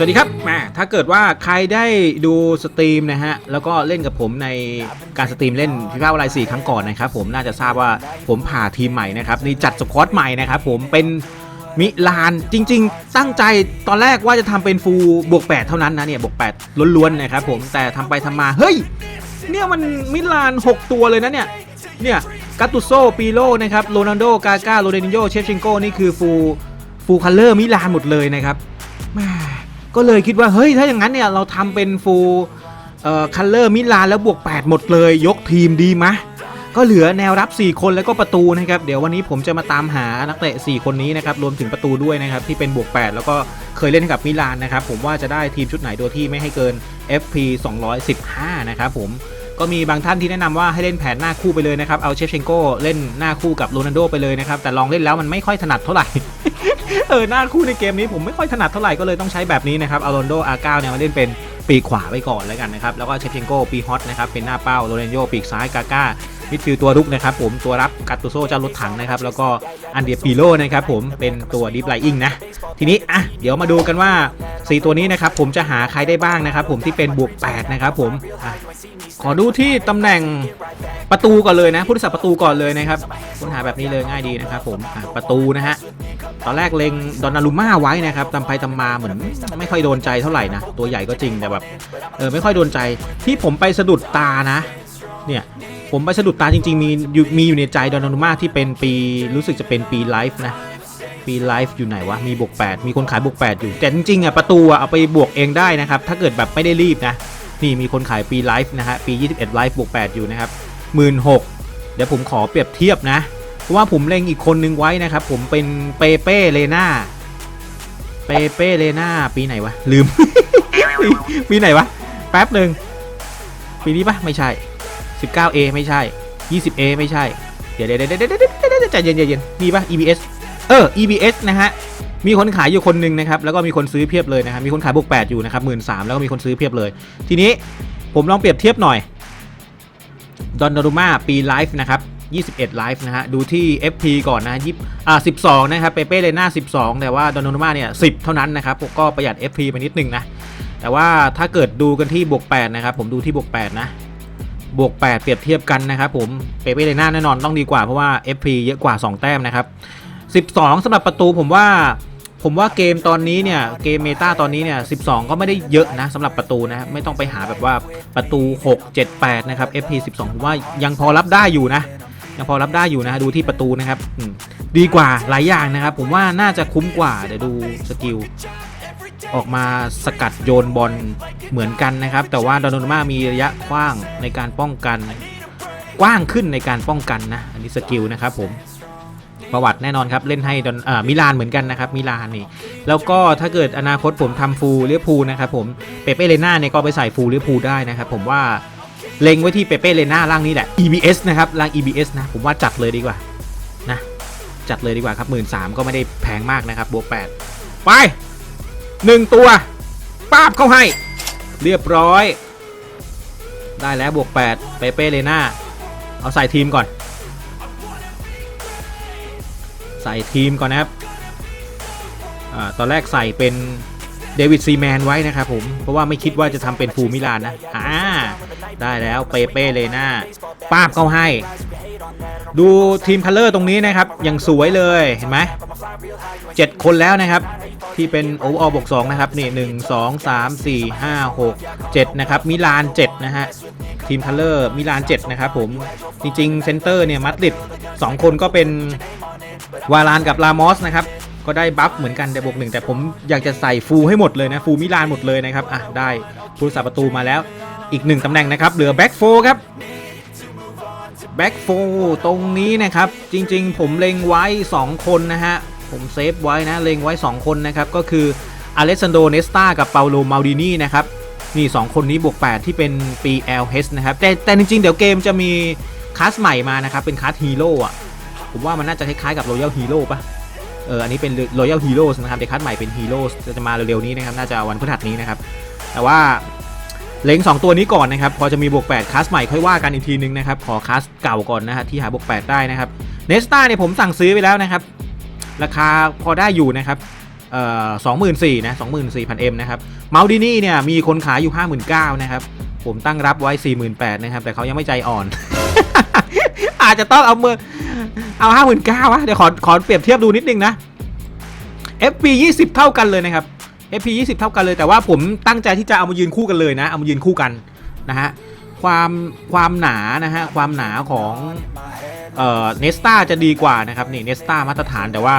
สวัสดีครับแมาถ้าเกิดว่าใครได้ดูสตรีมนะฮะ แล้วก็เล่นกับผมในการสตรีมเล่นฟีฟ่าวันไลสี่ครั้งก่อนนะครับ ผมน่าจะทราบว่าผมผ่าทีมใหม่นะครับนี่จัดสควอตใหม่นะครับผมเป็นมิลานจริง ๆ ตั้งใจตอนแรกว่าจะทำเป็นฟูลบวก 8 เท่านั้นนะเนี่ยบวก8ล้วนๆนะครับผมแต่ทำไปทำมาเฮ้ยเนี่ยมันมิลาน 6 ตัวเลยนะเนี่ยเนี่ยกาตุโซปีโลนะครับโรนัลโดกาก้าโรเดนิโยเชฟชิงโกนี่คือฟูฟูคัลเลอร์มิลานหมดเลยนะครับแม ก็เลยคิดว่าเฮ้ยถ้าอย่างนั้นเนี่ยเราทำเป็นฟูเอ่อคัลเลอร์มิลานแล้วบวก 8 หมดเลย ยกทีมดีมะก็เหลือแนวรับ 4 คนแล้วก็ประตูนะครับเดี๋ยววันนี้ผมจะมาตามหานักเตะ 4 คนนี้นะครับรวมถึงประตูด้วยนะครับที่เป็นบวก 8 แล้วก็เคยเล่นกับมิลานนะครับผมว่าจะได้ทีมชุดไหนโดยที่ไม่ให้เกิน FP 215 นะครับผม ก็มีบางท่านที่แนะนำว่าให้เล่นแผนหน้าคู่ไปเลยนะครับ เอาเชฟเชนโกเล่นหน้าคู่กับโรนัลโดไปเลยนะครับ แต่ลองเล่นแล้วมันไม่ค่อยถนัดเท่าไหร่ เออหน้าคู่ในเกมนี้ผมไม่ค่อยถนัดเท่าไหร่ก็เลยต้องใช้แบบนี้นะครับเอาโรนัลโดอาร์เก้าเนี่ยมาเล่นเป็นปีกขวาไปก่อนแล้วกันนะครับ แล้วก็เชฟเชนโกปีฮอตนะครับเป็นหน้าเป้าโรนัลโดปีกซ้ายกาก้ามิดฟิลตัวรุกนะครับผมตัวรับกัตตุโซเจ้ารถถังนะครับ แล้วก็อันเดียปิโลนะครับผมเป็นตัวดิฟไลอิงนะ ทีนี้อะเดี๋ยวมาดูกันว่าสีตัวนี้นะครับผมจะหาใครได้บ้างนะครับผมที่เป็นบวก8นะครับผมอะ ขอดูที่ตำแหน่งประตูก่อนเลยนะผู้รักษาประตูก่อนเลยนะครับค้นหาแบบนี้เลยง่ายดีนะครับผมประตูนะฮะตอนแรกเล็งดอนนารุม่าไว้นะครับตำไปตำมาเหมือนไม่ค่อยโดนใจเท่าไหร่นะตัวใหญ่ก็จริงแต่แบบเออไม่ค่อยโดนใจที่ผมไปสะดุดตานะเนี่ยผมไปสะดุดตาจริง ๆ มีอยู่มีอยู่ในใจดอนนารุม่าที่เป็นปีรู้สึกจะเป็นปีไลฟ์นะปีไลฟ์อยู่ไหนวะ มีบวก 8 มีคนขายบวก 8 อยู่ แต่จริงๆอะประตูอะเอาไปบวกเองได้นะครับ ถ้าเกิดแบบไม่ได้รีบนะ นี่มีคนขายปีไลฟ์นะฮะปี 21ไลฟ์บวก8อยู่นะครับหมื่นหกเดี๋ยวผมขอเปรียบเทียบนะ เพราะว่าผมเล็งอีกคนนึงไว้นะครับ ผมเป็นเปเป้เลน่าเปเป้เลน่าปีไหนวะ ลืมปีปีไหนวะ แป๊บหนึ่งปีนี้ปะไม่ใช่ 19A ไม่ใช่ 20A ไม่ใช่ เดี๋ยวเดี๋ยวเดี๋ยวเดี๋ยวเดี๋ยวเดี๋ยวใจเย็นใจเย็นมีปะ EBS เออ EBS นะฮะ มีคนขายอยู่คนหนึ่งนะครับ แล้วก็มีคนซื้อเพียบเลยนะครับ มีคนขายบวก8อยู่นะครับหมื่นสามแล้วก็มีคนซื้อเพียบเลย ทีนี้ผมลองเปรียบเทียบหน่อยดอนดารุมาปีไลฟ์นะครับ21ไลฟ์นะฮะ ดูที่ FP ก่อนนะยิบอ่า12 นะครับ เปเป้เลน่า12 แต่ว่าดอนดารุมาเนี่ย 10 เท่านั้นนะครับผมก็ประหยัด FP ไปนิดนึงนะ แต่ว่าถ้าเกิดดูกันที่บวก 8 นะครับ ผมดูที่บวก 8 นะ บวก 8 เปรียบเทียบกันนะครับผม เปเป้เลน่าแน่นอนต้องดีกว่าเพราะว่า FP เยอะกว่า 2 แต้มนะครับ 12สำหรับประตูผมว่า ผมว่าเกมตอนนี้เนี่ยเกมเมตาตอนนี้เนี่ย 12 ก็ไม่ได้เยอะนะสำหรับประตูนะไม่ต้องไปหาแบบว่าประตู 6 7 8 นะครับ FP 12 ผมว่ายังพอรับได้อยู่นะ ยังพอรับได้อยู่นะดูที่ประตูนะครับดีกว่าหลายอย่างนะครับ ผมว่าน่าจะคุ้มกว่าเดี๋ยวดูสกิลออกมาสกัดโยนบอลเหมือนกันนะครับ แต่ว่าดอนนมามีระยะกว้างในการป้องกัน กว้างขึ้นในการป้องกันนะ อันนี้สกิลนะครับผม ประวัติแน่นอนครับ เล่นให้ดอนมิลานเหมือนกันนะครับมิลานนี่ แล้วก็ถ้าเกิดอนาคตผมทำฟูลเลียพูลนะครับผมเปเป้เลน่าเนี่ยก็ไปใส่ฟูลเลียพูลได้นะครับผมว่าเล็งไว้ที่เปเป้เลน่าร่างนี้แหละ EBS นะครับร่าง EBS นะผมว่าจัดเลยดีกว่านะจัดเลยดีกว่าครับหมื่นสามก็ไม่ได้แพงมากนะครับบวก8ไปหนึ่งตัวป้าบเข้าให้ เรียบร้อย ได้แล้วบวก 8 เปเป้เลน่าเอาใส่ทีมก่อน ใส่ทีมก่อนนะครับอตอนแรกใส่เป็นเดวิดซีแมนไว้นะครับผม เพราะว่าไม่คิดว่าจะทำเป็นฟูมิลานนะอ่าได้แล้วเปเป้เลน่าป้าบเข้าให้ ดูทีมคัลเลอร์ตรงนี้นะครับย่างสวยเลยเห็นไหมเจ็ดคนแล้วนะครับ ที่เป็นโอเวอร์บวกสองนะครับนี่หนึ่งสองสามสี่ห้าหกเจ็ดนะครับมิลานเจ็ดนะฮะทีมคัลเลอร์มิลานเจ็ดนะครับผมจริงๆเซนเตอร์เนี่ยมัดริดสองคนก็เป็น วารานกับลามอสนะครับก็ได้บัฟเหมือนกันแต่บวกหนึ่งแต่ผมอยากจะใส่ฟูลให้หมดเลยนะฟูลมิลานหมดเลยนะครับอะได้ผู้รักษาประตูมาแล้วอีกหนึ่งตำแหน่งนะครับเหลือแบ็กโฟครับแบ็กโฟตรงนี้นะครับจริงๆ ผมเล็งไว้ 2 คนนะฮะผมเซฟไว้นะเล็งไว้ 2 คนนะครับก็คืออเลสซานโดเนสตากับเปาโลมาดินีนะครับนี่ 2 คนนี้บวก 8 ที่เป็น PLH นะครับแต่แต่จริงๆ เดี๋ยวเกมจะมีคลาสใหม่มานะครับเป็นคลาสฮีโร่อะ ผมว่ามันน่าจะคล้ายๆกับ Royal Hero ป่ะเอออันนี้เป็น Royal Heroes นะครับเดคัดใหม่เป็น Heroes จะมาเร็วๆนี้นะครับน่าจะวันพฤหัสนี้นะครับแต่ว่าเล็ง 2 ตัวนี้ก่อนนะครับ พอจะมีบวก8คลาสใหม่ค่อยว่ากันอีกทีนึงนะครับ ขอคลาสเก่าก่อนนะฮะที่หาบวก8ได้นะครับเนสตาเนี่ยผมสั่งซื้อไปแล้วนะครับ ราคาพอได้อยู่นะครับเอ่อสองหมื่นสี่นะสองหมื่นสี่พันเอ็มนะครับเมาดินี่เนี่ยมีคนขายอยู่ห้าหมื่นเก้านะครับ ผมตั้งรับไว้สี่หมื่นแปดนะครับ แต่เขายังไม่ใจอ่อน อาจจะต้องเอามือเอาห้าหมื่นเก้าวะเดี๋ยวขอขอเปรียบเทียบดูนิดนึงนะ FP 20 เท่ากันเลยนะครับ FP 20 เท่ากันเลยแต่ว่าผมตั้งใจที่จะเอามายืนคู่กันเลยนะ เอามายืนคู่กันนะฮะความความหนานะฮะความหนาของเอ่อเนสตาจะดีกว่านะครับนี่เนสตามาตรฐานแต่ว่า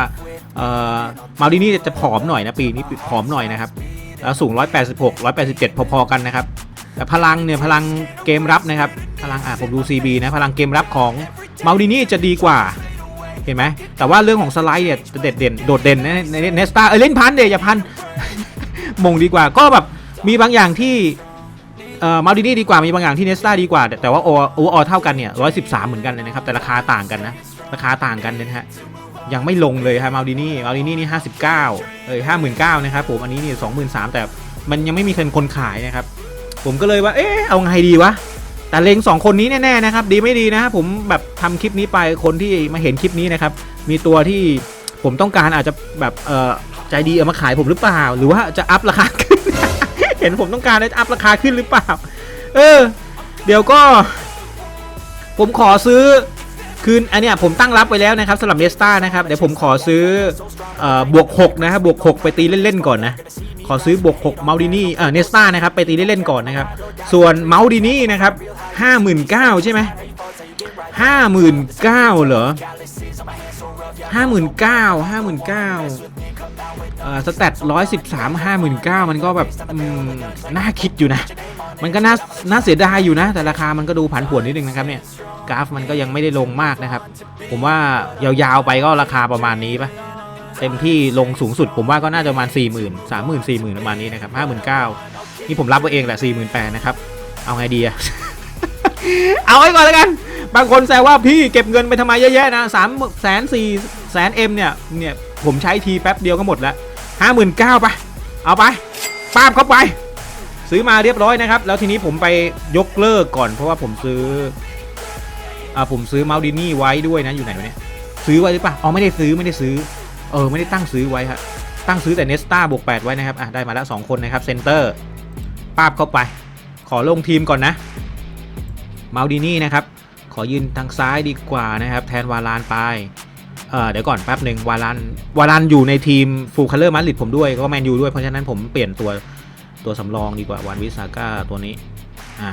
เอ่อมาดินี่จะผอมหน่อยนะปีนี้ผอมหน่อยนะครับแล้วสูง 186 187 พอๆกันนะครับ แต่พลังเนี่ยพลังเกมรับนะครับ พลังอะผมดู CB นะพลังเกมรับของมาดินี่จะดีกว่าเห็นไหมแต่ว่าเรื่องของสไลด์เนี่ยจะเด็ดเด่นโดดเด่นนะในเนสตาเออเล่นพันเดียอย่าพันมงดีกว่าก็แบบมีบางอย่างที่เอ่อมาดินี่ดีกว่ามีบางอย่างที่เนสตาดีกว่า แต่ว่าโอโอเท่ากันเนี่ยร้อยสิบสามเหมือนกันเลยนะครับแต่ราคาต่างกันนะราคาต่างกันนะฮะยังไม่ลงเลยครับมาดินี่มาดินี่นี่ห้าสิบเก้าเอ้ยห้าหมื่นเก้านะครับผมอันนี้นี่สองหมื่นสามแต่มันยังไม่มีคนคนขายนะครับ ผมก็เลยว่า เอ๊ะเอาไงดีวะ แต่เลงสองคนนี้แน่ๆนะครับ ดีไม่ดีนะผมแบบทำคลิปนี้ไปคนที่มาเห็นคลิปนี้นะครับ มีตัวที่ผมต้องการอาจจะแบบเออใจดีเอามาขายผมหรือเปล่า หรือว่าจะอัพราคาขึ้น เห็นผมต้องการแล้วจะอัพราคาขึ้นหรือเปล่า เออ เดี๋ยวก็ ผมขอซื้อ คืนอันเนี้ยผมตั้งรับไปแล้วนะครับสำหรับเนสตานะครับเดี๋ยวผมขอซื้ออบวก6นะครับบวก 6 ไปตีเล่นๆก่อนนะขอซื้อบวก6เมาดินี่เออเนสตานะครับไปตีเล่นๆก่อนนะครับส่วนเมาดินี่นะครับ59,000ใช่ไหม59,000เก้าเหรอ59,000 59,000เอ่อสแตท113 59,000มันก็แบบน่าคิดอยู่นะ มันก็น่าน่าเสียดายอยู่นะ แต่ราคามันก็ดูผันผวนนิดนึงนะครับเนี่ยกราฟมันก็ยังไม่ได้ลงมากนะครับ ผมว่ายาวๆไปก็ราคาประมาณนี้ปะเต็มที่ลงสูงสุด ผมว่าก็น่าจะประมาณ 4 0 0 0 0 3 0 0 0 0 4 0 0 0ประมาณนี้นะครับ5 9 0 0นี่ผมรับไว้เองแหละ48,000นะครับ เอาไงดีอะเอาไว้ก่อนแล้วกัน บางคนแซวว่าพี่เก็บเงินไปทำไมเยอะแยะนะสามแสนสี่แสนเอ็มเนี่ยเนี่ยผมใช้ทีแป๊บเดียวก็หมดแล้วห้าหมื่นเก้าไปเอาไปป้าบเข้าไป ซื้อมาเรียบร้อยนะครับ แล้วทีนี้ผมไปยกเลิกก่อน เพราะว่าผมซื้ออ่าผมซื้อมาดินี่ไว้ด้วยนะอยู่ไหนวะเนี่ยซื้อไว้หรือเปล่าอ๋อไม่ได้ซื้อไม่ได้ซื้อ เออไม่ได้ตั้งซื้อไว้ครับตั้งซื้อแต่เนสตาบวก8ไว้นะครับอะได้มาแล้ว2คนนะครับเซนเตอร์ป้าบเข้าไป ขอลงทีมก่อนนะมาดินี่นะครับขอยืนทางซ้ายดีกว่านะครับแทนวาลานไปเออเดี๋ยวก่อนแป๊บหนึ่งวาลานวาลานอยู่ในทีมฟูลคัลเลอร์มาดริดผมด้วยก็แมนยูด้วยเพราะฉะนั้นผมเปลี่ยนตัว ตัวสำรองดีกว่าวันวิสาก้าตัวนี้ อ่า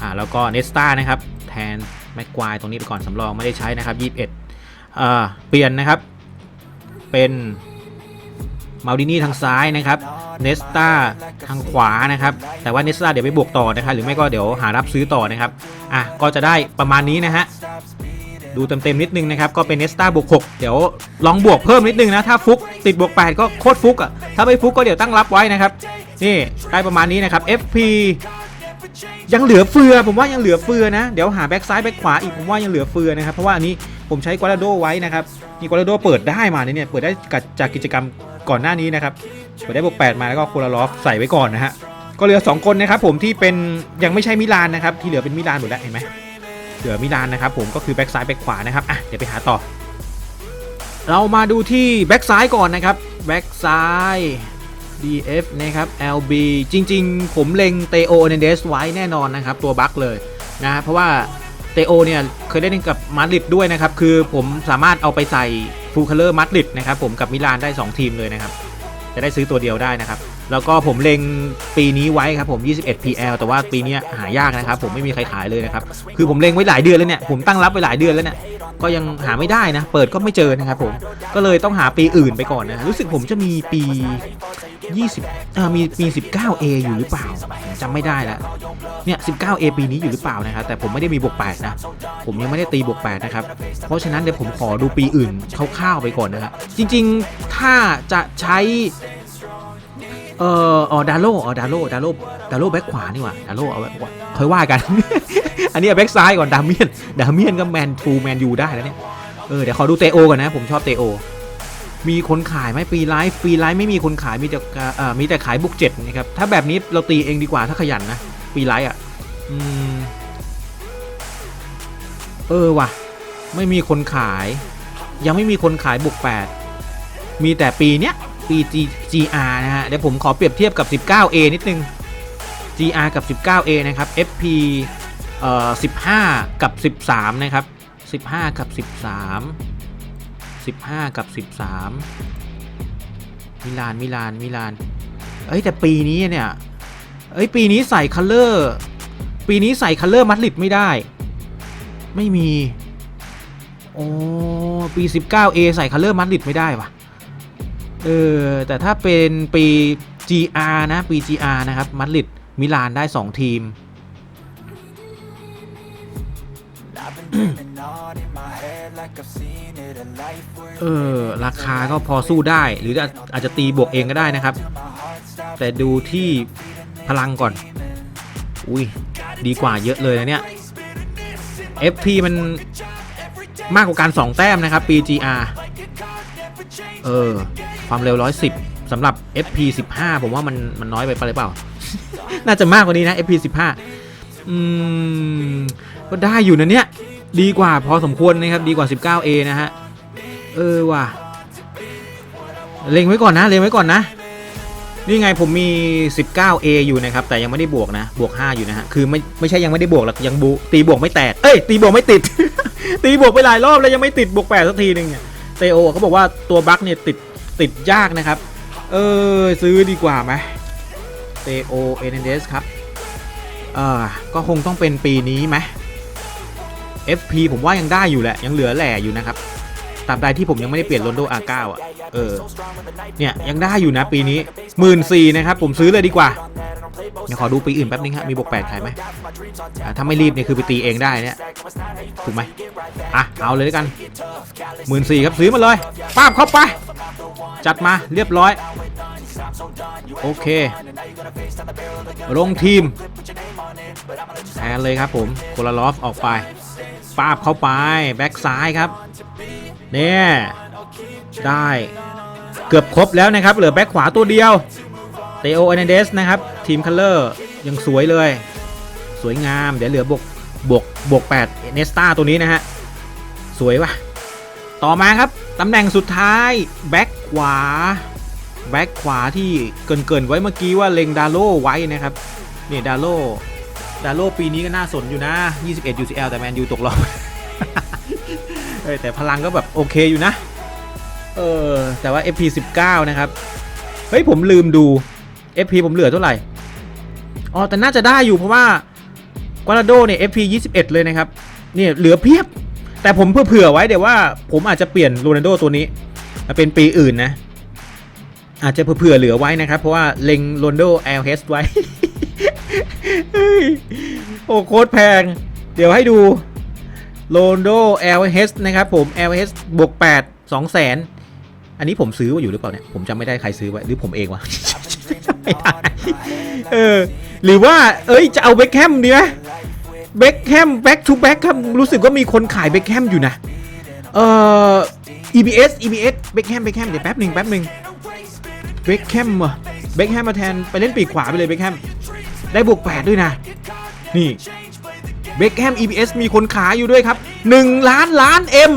อ่า แล้วก็เนสตานะครับ แทนแม็กควายตรงนี้ไปก่อนสำรองไม่ได้ใช้นะครับ 21เอ่อเปลี่ยนนะครับ เป็นมาดินี่ทางซ้ายนะครับ เนสตาทางขวานะครับ แต่ว่าเนสตาเดี๋ยวไปบวกต่อนะครับ หรือไม่ก็เดี๋ยวหารับซื้อต่อนะครับ อะ ก็จะได้ประมาณนี้นะฮะ ดูเต็มๆนิดนึงนะครับ ก็เป็นเนสตาบวก 6 เดี๋ยวลองบวกเพิ่มนิดนึงนะ ถ้าฟุกติดบวก 8 ก็โคตรฟุกอะ ถ้าไม่ฟุกก็เดี๋ยวตั้งรับไว้นะครับ นี่ได้ประมาณนี้นะครับ FP ยังเหลือเฟือ ผมว่ายังเหลือเฟือนะ เดี๋ยวหาแบ็กซ้ายแบ็กขวาอีกผมว่ายังเหลือเฟือนะครับ เพราะว่าอันนี้ผมใช้กวาลาโดไว้นะครับนี่กวาลาโดเปิดได้มาเนี่ยเปิดได้จากกิจกรรมก่อนหน้านี้นะครับเปิดได้บวก8มาแล้วก็โคลาลอฟใส่ไว้ก่อนนะฮะก็เหลือ 2 คนนะครับผมที่เป็นยังไม่ใช่มิลานนะครับที่เหลือเป็นมิลานหมดแล้วเห็นไหมเหลือมิลานนะครับผมก็คือแบ็กซ้ายแบ็กขวานะครับอะเดี๋ยวไปหาต่อ เรามาดูที่แบ็กซ้ายก่อนนะครับแบ็กซ้าย DF นะครับ LB จริง ๆ ผมเล็งเตโอเนเดสไว้แน่นอนนะครับ ตัวบัคเลยนะเพราะว่าเตโอเนี่ยเคยได้เล่นกับมาดริดด้วยนะครับ คือผมสามารถเอาไปใส่ฟูลคัลเลอร์มาดริดนะครับผมกับมิลานได้ 2 ทีมเลยนะครับ จะได้ซื้อตัวเดียวได้นะครับ แล้วก็ผมเล็งปีนี้ไว้ครับผม 21 PL แต่ว่าปีนี้หายากนะครับ ผมไม่มีใครขายเลยนะครับ คือผมเล็งไว้หลายเดือนแล้วเนี่ยผมตั้งรับไว้หลายเดือนแล้วเนี่ยก็ยังหาไม่ได้นะ เปิดก็ไม่เจอนะครับผมก็เลยต้องหาปีอื่นไปก่อนนะรู้สึกผมจะมีปี 20เอ่อมีมี 19A อยู่หรือเปล่าจำไม่ได้แล้วเนี่ย 19A ปีนี้อยู่หรือเปล่านะครับแต่ผมไม่ได้มีบวก8นะ ผมยังไม่ได้ตีบวก8นะครับ เพราะฉะนั้นเดี๋ยวผมขอดูปีอื่นคร่าวๆไปก่อนนะครับจริงๆถ้าจะใช้เอ่อออดาโลอ๋อดาโลดาโลดาโลแบ็คขวานี่หว่าดาโลเอาไว้ค่อยว่ากัน อันนี้เอาแบ็คซ้ายก่อนดาเมียนดาเมียนก็แมนทูแมนยูได้แล้วเนี่ยเออเดี๋ยวขอดูเตโอก่อนนะ ผมชอบเตโอ มีคนขายไหมปีไลฟ์ปีไลฟ์ไม่มีคนขายมีแต่มีแต่ขายบุกเจ็ดนะครับถ้าแบบนี้เราตีเองดีกว่าถ้าขยันนะปีไลฟ์อะเออว่ะ ไม่มีคนขาย ยังไม่มีคนขายบุกแปดมีแต่ปีเนี้ยปี GR นะฮะเดี๋ยวผมขอเปรียบเทียบกับ 19A นิดนึง GR กับ 19A นะครับ FP เอ่อ15 กับ 13 นะครับ 15 กับ 13 15 กับ 13 มิลาน มิลาน มิลาน เอ้ยแต่ปีนี้เนี่ย เอ้ยปีนี้ใส่คัลเลอร์ ปีนี้ใส่คัลเลอร์มัดลิดไม่ได้ ไม่มี โอ้ปี 19A ใส่คัลเลอร์มัดลิดไม่ได้ว่ะเออแต่ถ้าเป็นปี GR นะปี GR นะครับมัดลิดมิลานได้ 2 ทีม เออ ราคาก็พอสู้ได้ หรืออาจจะตีบวกเองก็ได้นะครับ แต่ดูที่พลังก่อน อุ้ย ดีกว่าเยอะเลยนะเนี่ย FP มันมากกว่าการ 2 แต้มนะครับปี GR เออ ความเร็ว 110สำหรับ FP 15 ผมว่ามันมันน้อยไปไปหรือเปล่า น่าจะมากกว่านี้นะ FP 15อืม ก็ได้อยู่นะเนี่ย ดีกว่าพอสมควรนะครับดีกว่า 19A นะฮะเออว่ะเล็งไว้ก่อนนะเล็งไว้ก่อนนะ นี่ไงผมมี 19A อยู่นะครับ แต่ยังไม่ได้บวกนะ บวก 5 อยู่นะฮะ คือไม่ไม่ใช่ยังไม่ได้บวกหรอกยังบูตีบวกไม่แตก เอ้ย ตีบวกไม่ติด ตีบวกไปหลายรอบแล้วยังไม่ติดบวก8สักทีหนึ่งเนี่ยเตโอเขาบอกว่าตัวบั๊กเนี่ยติดติดยากนะครับ เออซื้อดีกว่าไหมเตโอเอเนเดสครับ เออก็คงต้องเป็นปีนี้ไหม FP ผมว่ายังได้อยู่แหละ ยังเหลือแหล่อยู่นะครับตาบใดที่ผมยังไม่ได้เปลี่ยนโรนโดอาเก้าอะ เออ เนี่ย ยังได้อยู่นะปีนี้หมื่นสี่นะครับ ผมซื้อเลยดีกว่าเดี๋ยวขอดูปีอื่นแป๊บนึงฮะ มีบวกแปดขายไหมถ้าไม่รีบเนี่ยคือไปตีเองได้เนี่ย ถูกไหมอะ เอาเลยแล้วกันหมื่นสี่ครับซื้อมาเลยป้าบเข้าไป จัดมาเรียบร้อย โอเค ลงทีมแทนเลยครับผมโคลาลอฟออกไป ปาบเข้าไป แบ็กซ้ายครับ เนี่ย ได้เกือบครบแล้วนะครับ เหลือแบ็กขวาตัวเดียว เตโอเอเนเดสนะครับ ทีมคัลเลอร์ยังสวยเลย สวยงาม เดี๋ยวเหลือบวกบวกบวก8เนสตาตัวนี้นะฮะ สวยว่ะต่อมาครับ ตำแหน่งสุดท้าย แบ็กขวา แบ็กขวาที่เกินเกินไว้เมื่อกี้ว่าเลงดาโลไว้นะครับเนี่ยดาโล ดาโลปีนี้ก็น่าสนอยู่นะ 21 UCL แต่แมนยูตกรอบเอแต่พลังก็แบบโอเคอยู่นะ เออ แต่ว่า FP 19 นะครับ เฮ้ย ผมลืมดู FP ผมเหลือเท่าไหร่ อ๋อ แต่น่าจะได้อยู่เพราะว่ากวาลาโดเนี่ย FP 21 เลยนะครับ เนี่ยเหลือเพียบ แต่ผมเผื่อไว้เดี๋ยวว่าผมอาจจะเปลี่ยนโรนัลโดตัวนี้มาเป็นปีอื่นนะ อาจจะเผื่อเหลือไว้นะครับ เพราะว่าเล็งโรนโด LH ไว้เฮ้ โอ้โคตรแพง เดี๋ยวให้ดูโรนโด LH นะครับผม LH บวก 8 2แสนอันนี้ผมซื้อไว้อยู่หรือเปล่าเนี่ย ผมจำไม่ได้ใครซื้อไว้หรือผมเองวะเออหรือว่า เอ้ย จะเอาเบคแฮมดีไหมเบคแฮมแบ็กทูแบ็กครับรู้สึกว่ามีคนขายเบคแฮมอยู่นะ เอ่อ EBS EBS เบคแฮมเบคแฮมเดี๋ยวแป๊บหนึ่งแป๊บหนึ่งเบคแฮมเหรอเบคแฮมมาแทนไปเล่นปีกขวาไปเลยเบคแฮม ได้บวก8ด้วยนะ นี่เบคแฮม EBS มีคนขายอยู่ด้วยครับ 1 ล้านล้าน M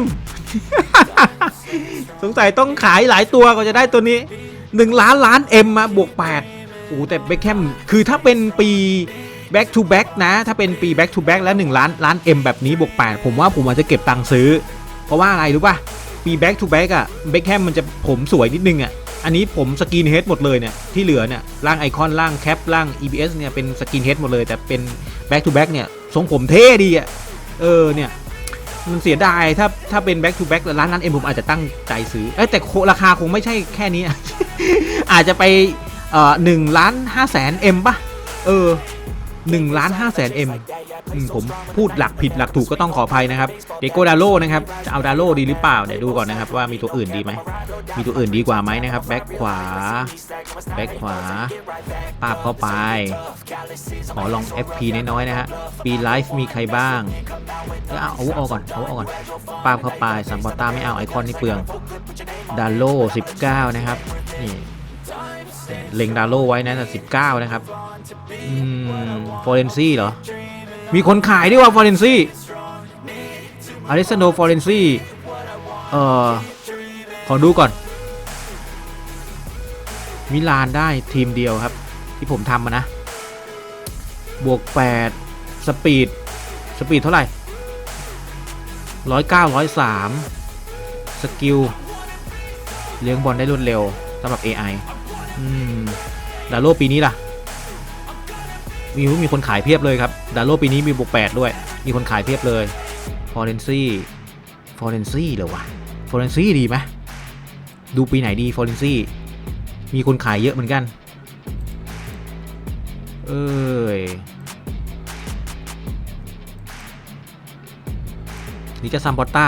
สงสัยต้องขายหลายตัวก็จะได้ตัวนี้ 1 ล้านล้าน M มาบวก8โอ้แต่เบคแฮมคือถ้าเป็นปี back to back นะ ถ้าเป็นปี back to back แล้ว 1 ล้านล้าน M แบบนี้บวก 8 ผมว่าผมอาจจะเก็บตังค์ซื้อ เพราะว่าอะไรรู้ป่ะ ปี back to back อะเบคแฮมมันจะผมสวยนิดนึงอะ อันนี้ผมสกินเฮดหมดเลยเนี่ยที่เหลือเนี่ยร่างไอคอนร่างแคปร่าง EBS เนี่ยเป็นสกินเฮดหมดเลยแต่เป็น back to back เนี่ยทรงผมเท่ดีอะเออเนี่ยมันเสียดายถ้าถ้าเป็น back to back ร้านนั้นเอ็มผมอาจจะตั้งใจซื้อเอ้แต่ราคาคงไม่ใช่แค่นี้ อาจจะไปเอ่อหนึ่งล้านห้าแสนเอ็มป่ะ เออ หนึ่งล้านห้าแสนเอ็มผมพูดหลักผิดหลักถูกก็ต้องขออภัยนะครับ เดโกดาโลนะครับ จะเอาดาโลดีหรือเปล่า เดี๋ยวดูก่อนนะครับว่ามีตัวอื่นดีไหม มีตัวอื่นดีกว่าไหมนะครับ แบ็คขวา แบ็คขวาปาบเข้าไป ขอลอง FP น้อยๆนะฮะปีไลฟ์มีใครบ้างเอาเอาเอาก่อนเอาเอาก่อนปาบเข้าไปซัมปอต้าไม่เอาไอคอนนี่เปลืองดาโล19 นะครับนี่ เล็งดาโลไว้นะแต่19นะครับอืมฟอเรนซี่เหรอ มีคนขายด้วยว่าฟอเรนซี่อเลสซานโดฟอเรนซี่เอ่อ ขอดูก่อน มิลานได้ทีมเดียวครับ ที่ผมทำมานะ บวก 8 สปีด สปีดเท่าไหร่ร้อยเก้าร้อยสามสกิล เลี้ยงบอลได้รวดเร็วสำหรับ AI อืม ดาโลปีนี้ล่ะ มีมีคนขายเพียบเลยครับ ดาโลปีนี้มีบวก8ด้วย มีคนขายเพียบเลยฟอร์เรนซี่ฟอร์เรนซี่เหรอวะฟอร์เรนซี่ดีไหมดูปีไหนดีฟอร์เรนซี่มีคนขายเยอะเหมือนกัน เอ้ยนี่จะซัมบอตต้า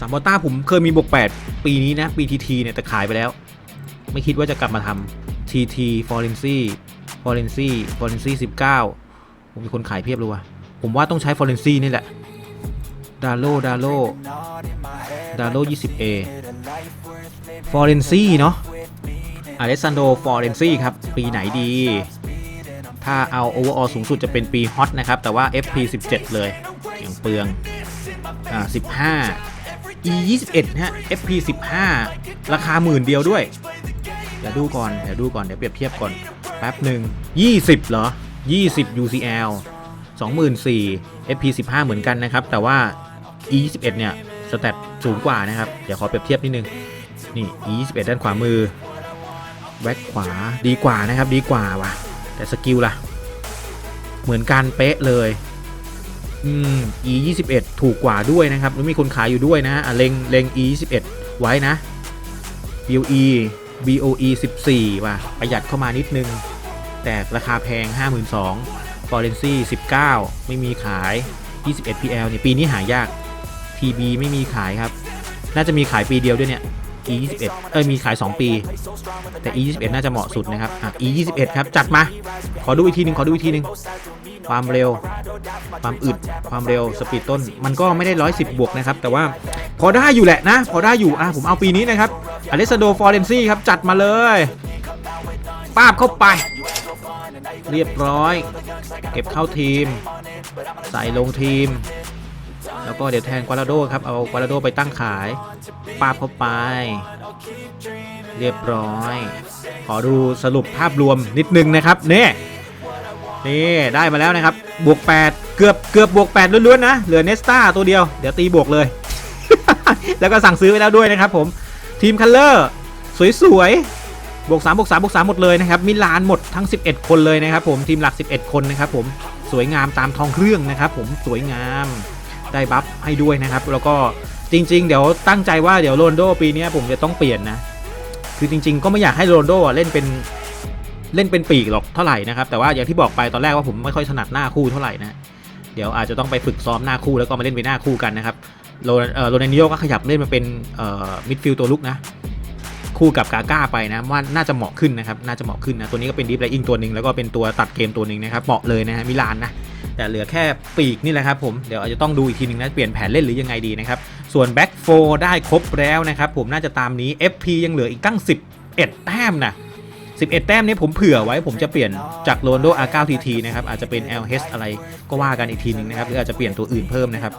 ซัมบอตต้าผมเคยมีบวก8ปีนี้นะปีทีทีเนี่ยแต่ขายไปแล้ว ไม่คิดว่าจะกลับมาทำทีทีฟอร์เรนซี่ฟอร์เรนซี่ฟอร์เรนซีสิบเก้าผมมีคนขายเพียบเลยว่ะ ผมว่าต้องใช้ฟอร์เรนซีนี่แหละดาโลดาโลดาโล 20A ฟอร์เรนซีเนาะอเลสซานโดฟอร์เรนซี่ครับ ปีไหนดี ถ้าเอาโอเวอร์ออสูงสุดจะเป็นปีฮอตนะครับ แต่ว่า FP 17 เลย อย่างเปลือง อ่า 15 E 21นะฮะ FP 15 ราคาหมื่นเดียวด้วย ดี๋ยวดูก่อน เดี๋ยวดูก่อน เดี๋ยวเปรียบเทียบก่อน แป๊บหนึ่ง20 เหรอ 20 UCL 24,000 FP 15 เหมือนกันนะครับ แต่ว่า E 21เนี่ย สแตทสูงกว่านะครับ เดี๋ยวขอเปรียบเทียบนิดนึง นี่ E 21ด้านขวามือแบ็คขวา ดีกว่านะครับ ดีกว่าว่ะ แต่สกิลล่ะ เหมือนกันเป๊ะเลยอืม e 2 1ถูกกว่าด้วยนะครับ แล้วมีคนขายอยู่ด้วยนะอะเล็งเล็ง e 2 1ไว้นะ BOE BOE 14 ว่ะ ประหยัดเข้ามานิดนึง แต่ราคาแพง 52,000 f o r e n c y 19 ไม่มีขาย 21 PL เนี่ยปีนี้หายาก TB ไม่มีขายครับ น่าจะมีขายปีเดียวด้วยเนี่ย E 2 1 เอ้ยมีขาย 2 ปี แต่ E 2 1 น่าจะเหมาะสุดนะครับอะ E 2 1 ครับ จัดมา ขอดูอีกทีหนึงขอดูอีกทีหนึง ความเร็ว ความอึด ความเร็ว สปีดต้น มันก็ไม่ได้ 110 บวกนะครับ แต่ว่าพอได้อยู่แหละนะ พอได้อยู่ อะ ผมเอาปีนี้นะครับอเลสโดฟอร์เรนซี่ครับ จัดมาเลย ป้าบเข้าไป เรียบร้อย เก็บเข้าทีม ใส่ลงทีม แล้วก็เดี๋ยวแทนควาลาโดครับ เอาควาลาโดไปตั้งขายปาบเข้าไป เรียบร้อย ขอดูสรุปภาพรวมนิดนึงนะครับเนี่ยนี่ได้มาแล้วนะครับ บวก 8 เกือบเกือบบวก8ล้วนๆนะ เหลือเนสตาตัวเดียว เดี๋ยวตีบวกเลย แล้วก็สั่งซื้อไปแล้วด้วยนะครับผม ทีมคัลเลอร์สวยๆ บวก 3 บวก 3 บวก 3 หมดเลยนะครับ มิลานหมดทั้ง 11 คนเลยนะครับผม ทีมหลัก 11 คนนะครับผม สวยงามตามทองเครื่องนะครับผม สวยงาม ได้บัฟให้ด้วยนะครับ แล้วก็จริง ๆ เดี๋ยวตั้งใจว่าเดี๋ยวโรนโดปีนี้ผมจะต้องเปลี่ยนนะ คือจริง ๆ ก็ไม่อยากให้โรนโดเล่นเป็นเล่นเป็นปีกหรอกเท่าไหร่นะครับ แต่ว่าอย่างที่บอกไปตอนแรกว่าผมไม่ค่อยถนัดหน้าคู่เท่าไหร่นะเดี๋ยวอาจจะต้องไปฝึกซ้อมหน้าคู่แล้วก็มาเล่นไปหน้าคู่กันนะครับโรเออโรนัลดิโญ่ก็ขยับเล่นมาเป็นมิดฟิลด์ตัวลุกนะคู่กับกาก้าไปนะว่าน่าจะเหมาะขึ้นนะครับน่าจะเหมาะขึ้นนะตัวนี้ก็เป็นดิฟไลอิงตัวหนึ่งแล้วก็เป็นตัวตัดเกมตัวหนึ่งนะครับเหมาะเลยนะฮะมิลานนะ แต่เหลือแค่ปีกนี่แหละครับผมเดี๋ยวอาจจะต้องดูอีกทีนึงนะเปลี่ยนแผนเล่นหรือยังไงดีนะครับส่วนแบ็กโฟได้ครบแล้วนะครับผมน่าจะตามนี้ FP ยังเหลืออีกตั้ง 11 แต้มนะ11 แต้มนี้ผมเผื่อไว้ผมจะเปลี่ยนจากโรนโด R9 TT นะครับอาจจะเป็น LH อะไรก็ว่ากันอีกทีนึงนะครับหรืออาจจะเปลี่ยนตัวอื่นเพิ่มนะครับ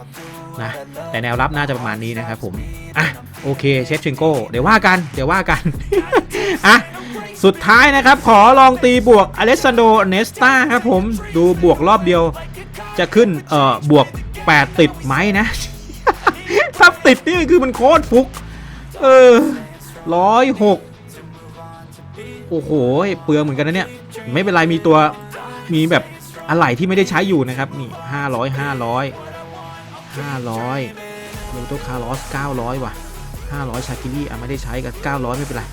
นะแต่แนวรับน่าจะประมาณนี้นะครับผมอะโอเคเชฟเชนโกเดี๋ยวว่ากันเดี๋ยวว่ากันอะสุดท้ายนะครับ ขอลองตีบวกอเลสซานโดเนสตาครับผมดูบวกรอบเดียว จะขึ้นเอ่อบวก 8 ติดไหมนะ ถ้าติดนี่คือมันโคตรฟุก เออร้อยหกโอ้โหเปลืองเหมือนกันนะเนี่ย ไม่เป็นไรมีตัวมีแบบอะไหล่ที่ไม่ได้ใช้อยู่นะครับ นี่ห้าร้อยห้าร้อยห้าร้อยโลโตคาร์ลอสเก้าร้อยว่ะห้าร้อยชาคิลี่อะไม่ได้ใช้กับเก้าร้อยไม่เป็นไร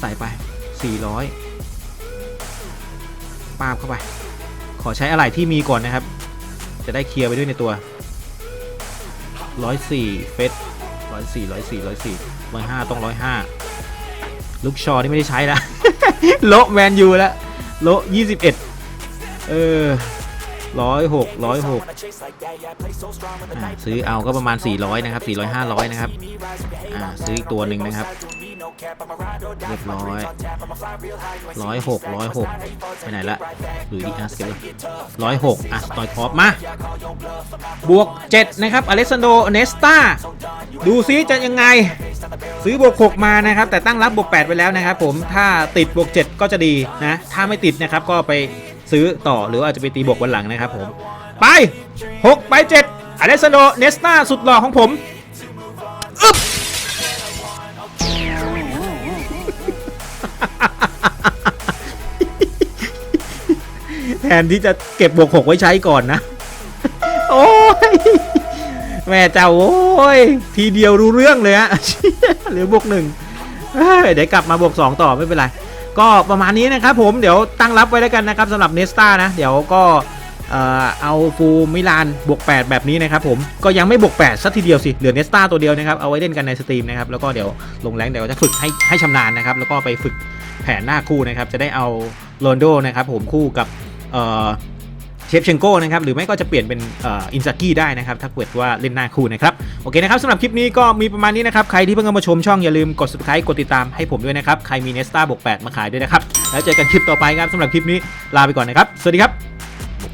ใส่ไปสี่ร้อยปาบเข้าไป ขอใช้อะไหล่ที่มีก่อนนะครับ จะได้เคลียร์ไปด้วยในตัวร้อยสี่เฟสร้อยสี่ร้อยสี่ร้อยสี่ร้อยห้าต้องร้อยห้าลูกชอนี่ไม่ได้ใช้ล้วโลแมนยูแล้วโลยี่สิบเอ็ดเออร้อยหกร้อยหกซื้อเอาก็ประมาณ 400 นะครับ 400 500 นะครับ อ่า ซื้ออีกตัวหนึ่งนะครับ เรียบร้อยร้อยหกร้อยหกไปไหนละหรือดีอาร์สเกลร้อยหกอะสตอยคอปมา บวก7นะครับ อเล็กซานโดเนสตาดูซิจะยังไง ซื้อบวก6มานะครับ แต่ตั้งรับบวก8ไปแล้วนะครับผมถ้าติดบวก7ก็จะดีนะ ถ้าไม่ติดนะครับก็ไปซื้อต่อหรือว่าอาจจะไปตีบวกวันหลังนะครับผม ไป 6 ไป 7อเลสซานโดเนสตาสุดหล่อของผม แทนที่จะเก็บบวกหกไว้ใช้ก่อนนะ โอ้ย แม่เจ้าโอ้ย ทีเดียวรู้เรื่องเลยฮะเหรือบวกหนึ่งเอ้ยเดี๋ยวกลับมาบวก2ต่อไม่เป็นไร ก็ประมาณนี้นะครับผมเดี๋ยวตั้งรับไว้แล้วกันนะครับสำหรับเนสตานะ เดี๋ยวก็ เอาฟูมิลานบวก8 แบบนี้นะครับผมก็ยังไม่บวก8สักทีเดียวสิเหลือเนสตาตัวเดียวนะครับเอาไว้เล่นกันในสตรีมนะครับแล้วก็เดี๋ยวลงแรงเดี๋ยวจะฝึกให้ให้ชำนาญนะครับแล้วก็ไปฝึกแผนหน้าคู่นะครับจะได้เอาโรนโดนะครับผมคู่กับเชฟเชงโก้นะครับหรือไม่ก็จะเปลี่ยนเป็นอินซากิได้นะครับถ้าเกิดว่าเล่นหน้าคู่นะครับโอเคนะครับสำหรับคลิปนี้ก็มีประมาณนี้นะครับใครที่เพิ่งเข้ามาชมช่องอย่าลืมกด subscribe กดติดตามให้ผมด้วยนะครับใครมีเนสตาบวก8มาขายด้วยนะครับแล้วเจอกันคลิปต่อไปครับสำหรับคลิปนี้ลาไปก่อนนะครับสวัสดีครับบุก